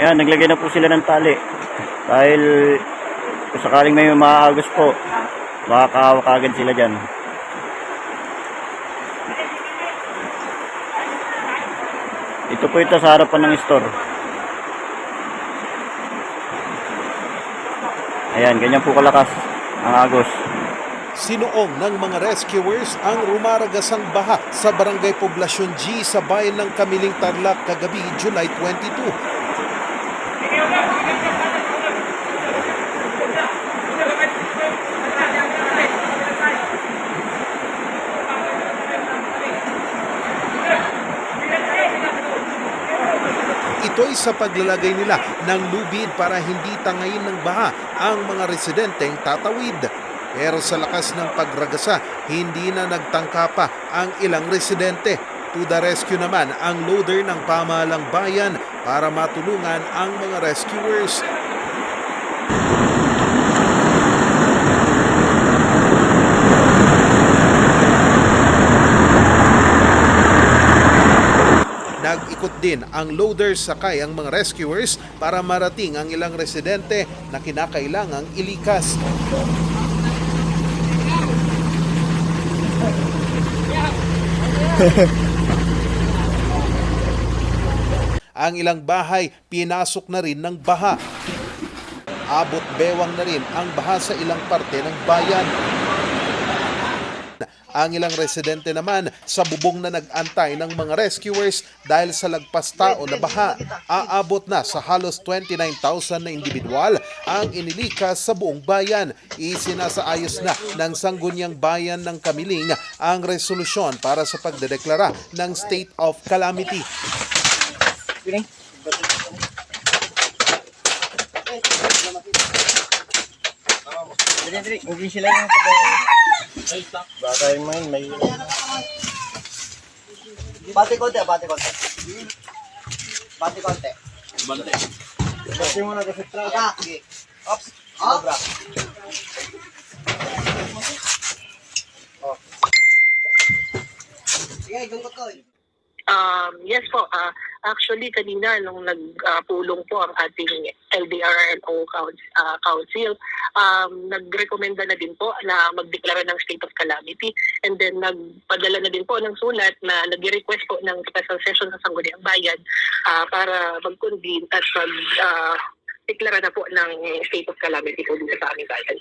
Ayan, naglagay na po sila ng tali. Dahil sakaling may maagos po, makakahawak agad sila dyan. Ito po ito sa harapan ng store. Ayan, ganyan po kalakas ang agos. Sinuong ng mga rescuers ang rumaragasang baha sa Barangay Poblasyon G sa bayan ng Kamiling Tarlac kagabi July 22. Ito'y sa paglalagay nila ng lubid para hindi tangayin ng baha ang mga residenteng tatawid. Pero sa lakas ng pagragasa, hindi na nagtangka pa ang ilang residente. To the rescue naman ang loader ng pamahalang bayan para matulungan ang mga rescuers. Nag-ikot din ang loaders sakay ang mga rescuers para marating ang ilang residente na kinakailangang ilikas. ang ilang bahay pinasok na rin ng baha. Abot bewang na rin ang baha sa ilang parte ng bayan. Ang ilang residente naman sa bubong na nag-antay ng mga rescuers dahil sa lagpas tao na baha. Aabot na sa halos 29,000 na individual ang inilikas sa buong bayan. Isinasaayos na ng Sangguniang Bayan ng Kamiling ang resolusyon para sa pagdedeklara ng state of calamity. Hindi sila yung Baka yung mga may... Bate konti, bate konti. Bate konti. Bante. Kasi mo na kasi Ika, sige. Ops. Sobra. Oh. Sige, ko. Um, yes po, ah, actually kanina nung nagpulong po ang ating Council, ah, Council um, nagrekomenda na din po na magdeklara ng state of calamity and then nagpadala na din po ng sulat na nag-request po ng special session sa Sangguniang Bayan ah, para mag-convene at mag ah, deklara na po ng state of calamity po dito sa aming bayan.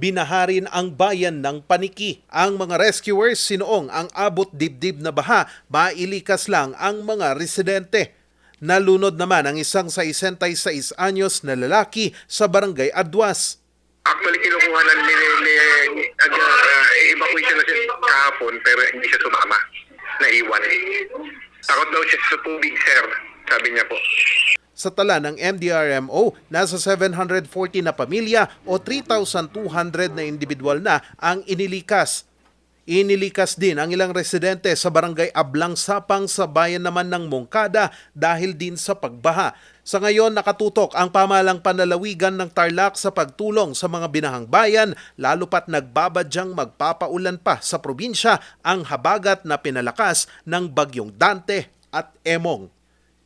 Binaharin ang bayan ng paniki. Ang mga rescuers sinuong ang abot dibdib na baha, mailikas lang ang mga residente. Nalunod naman ang isang 66 anyos na lalaki sa barangay Adwas. Actually, kinukuha ni ag, uh, evacuate siya na siya kahapon pero hindi siya sumama. Naiwan. Takot daw siya sa tubig, sir. Sabi niya po. Sa tala ng MDRMO, nasa 740 na pamilya o 3,200 na individual na ang inilikas. Inilikas din ang ilang residente sa barangay Ablang Sapang sa bayan naman ng Mongkada dahil din sa pagbaha. Sa ngayon, nakatutok ang pamalang panlalawigan ng Tarlac sa pagtulong sa mga binahang bayan, lalo pat nagbabadyang magpapaulan pa sa probinsya ang habagat na pinalakas ng bagyong Dante at Emong.